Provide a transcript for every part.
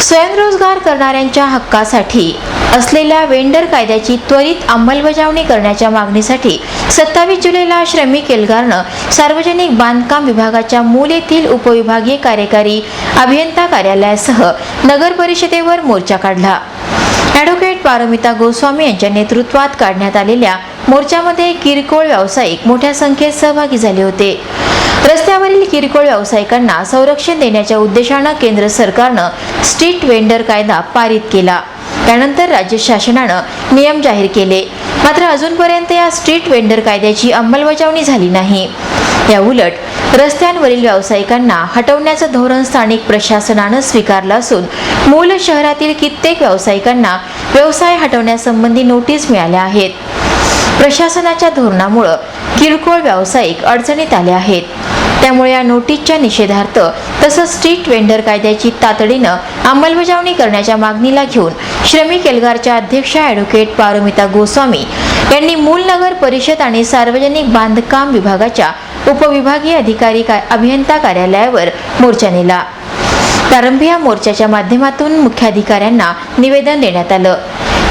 स्वयंरोजगार करणाऱ्यांच्या हक्कासाठी असलेल्या वेंडर कायद्याची त्वरित अंमलबजावणी करण्याच्या मागणीसाठी सत्तावीस जुलैला श्रमिक एल्गारनं सार्वजनिक बांधकाम विभागाच्या मूल येथील उपविभागीय कार्यकारी अभियंता कार्यालयासह नगर परिषदेवर मोर्चा काढला. ॲडव्होकेट पारमिता गोस्वामी यांच्या नेतृत्वात काढण्यात आलेल्या मोर्चामध्ये किरकोळ व्यावसायिक मोठ्या संख्येत सहभागी झाले होते. रस्त्यावरील किरकोळ व्यावसायिकांना संरक्षण देण्याच्या उद्देशानं केंद्र सरकारनं स्ट्रीट वेंडर कायदा पारित केला. त्यानंतर राज्य शासनानं नियम जाहीर केले. मात्र अजूनपर्यंत या स्ट्रीट वेंडर कायद्याची अंमलबजावणी झाली नाही. या उलट रस्त्यांवरील व्यावसायिकांना हटवण्याचं धोरण स्थानिक प्रशासनानं स्वीकारलं असून मूल शहरातील कित्येक व्यावसायिकांना व्यवसाय हटवण्यासंबंधी नोटीस मिळाल्या आहेत. प्रशासनाच्या धोरणामुळं किरकोळ व्यावसायिक अडचणीत आले आहेत. त्यामुळे या नोटीसच्या निषेधार्थ तसंच स्ट्रीट वेंडर कायद्याची तातडीनं अंमलबजावणी करण्याच्या मागणीला घेऊन श्रमिक एल्गारच्या अध्यक्षा ॲडव्होकेट पारमिता गोस्वामी यांनी मूल नगर परिषद आणि सार्वजनिक बांधकाम विभागाच्या उपविभागीय अधिकारी का- अभियंता कार्यालयावर मोर्चा नेला. प्रारंभी या मोर्चाच्या माध्यमातून मुख्याधिकाऱ्यांना निवेदन देण्यात आलं.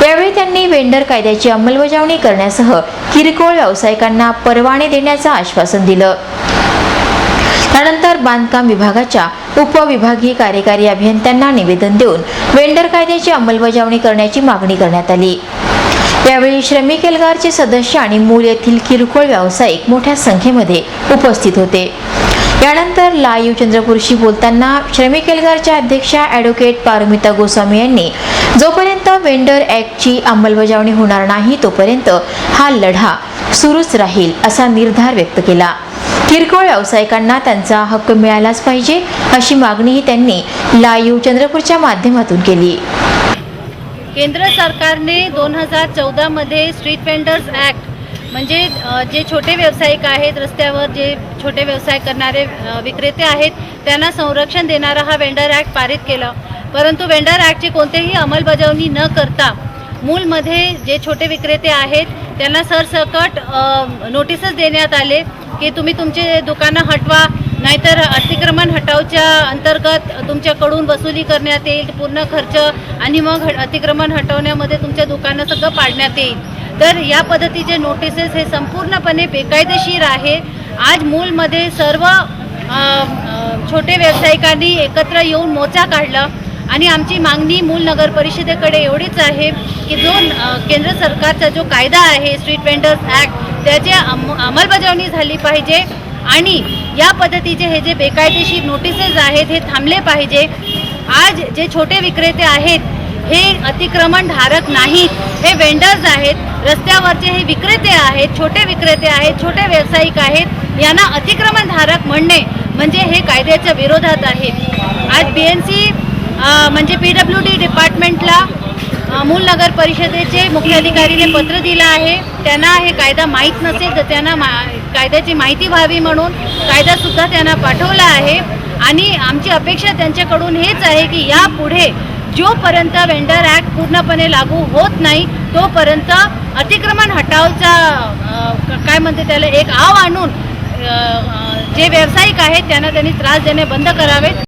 यावेळी त्यांनी वेंडर कायद्याची अंमलबजावणी करण्यासह किरकोळ व्यावसायिकांना परवाने देण्याचं आश्वासन दिलं. त्यानंतर बांधकाम विभागाच्या उपविभागीय कार्यकारी अभियंत्यांना निवेदन देऊन वेंडर कायद्याची अंमलबजावणी करण्याची मागणी करण्यात आली. यावेळी श्रमिक एल्गारचे सदस्य आणि मूल येथील किरकोळ व्यावसायिक मोठ्या संख्येमध्ये उपस्थित होते. यानंतर लाईव्ह चंद्रपूरशी बोलताना श्रमिक एल्गारच्या अध्यक्षा ॲडव्होकेट पारमिता गोस्वामी यांनी जोपर्यंत वेंडर ॲक्टची अंमलबजावणी होणार नाही तोपर्यंत हा लढा सुरूच राहील असा निर्धार व्यक्त केला. किरकोळ व्यावसायिकांना त्यांचा हक्क मिळालाच पाहिजे अशी मागणीही त्यांनी लाईव्ह चंद्रपूरच्या माध्यमातून केली. केंद्र सरकारने दोन हजार चौदामध्ये स्ट्रीट वेंडर्स ॲक्ट म्हणजे जे छोटे व्यावसायिक आहेत रस्त्यावर जे छोटे व्यवसाय करणारे विक्रेते आहेत त्यांना संरक्षण देणारा हा वेंडर ॲक्ट पारित केला. परंतु वेंडर ॲक्टची कोणतेही अंमलबजावणी न करता मूलमध्ये जे छोटे विक्रेते आहेत त्यांना सरसकट नोटीसच देण्यात आले की तुम्ही तुमचे दुकानं हटवा नाहीतर अतिक्रमण हटावच्या अंतर्गत तुमच्याकडून वसुली करण्यात येईल पूर्ण खर्च आणि मग ह- अतिक्रमण हटवण्यामध्ये तुमच्या दुकानं सगळं पाडण्यात येईल. तर या पद्धतीचे नोटिसेस हे संपूर्णपणे बेकायदेशीर आहे. आज मूलमध्ये सर्व छोटे व्यावसायिकांनी एकत्र येऊन मोर्चा काढला. आणि आमची मागणी मूल नगर परिषदेकडे एवढीच आहे की जो केंद्र सरकारचा जो कायदा आहे स्ट्रीट वेंडर्स ॲक्ट त्याची अंम- अंमलबजावणी झाली पाहिजे आणि या पद्धतीचे हे जे बेकायदेशीर नोटिसेस आहेत हे थांबले पाहिजे. आज जे छोटे विक्रेते आहेत हे अतिक्रमण धारक नाहीत. हे वेंडर्स आहेत रस्त्यावरचे हे विक्रेते आहेत छोटे विक्रेते आहेत छोटे व्यावसायिक आहेत यांना अतिक्रमण धारक म्हणणे म्हणजे हे कायद्याच्या विरोधात आहे. आज बी एन सी म्हणजे पी डब्ल्यू डी डिपार्टमेंटला मूल नगर परिषदेचे मुख्याधिकारीने पत्र दिलं आहे. त्यांना हे कायदा माहीत नसेल तर त्यांना मा कायद्याची माहिती व्हावी म्हणून कायदासुद्धा त्यांना पाठवला आहे. आणि आमची अपेक्षा त्यांच्याकडून हेच आहे की यापुढे जोपर्यंत वेंडर ॲक्ट पूर्णपणे लागू होत नाही तोपर्यंत अतिक्रमण हटावचा काय म्हणते त्याला एक आव आणून जे व्यावसायिक आहेत त्यांना त्यांनी त्रास देणे बंद करावे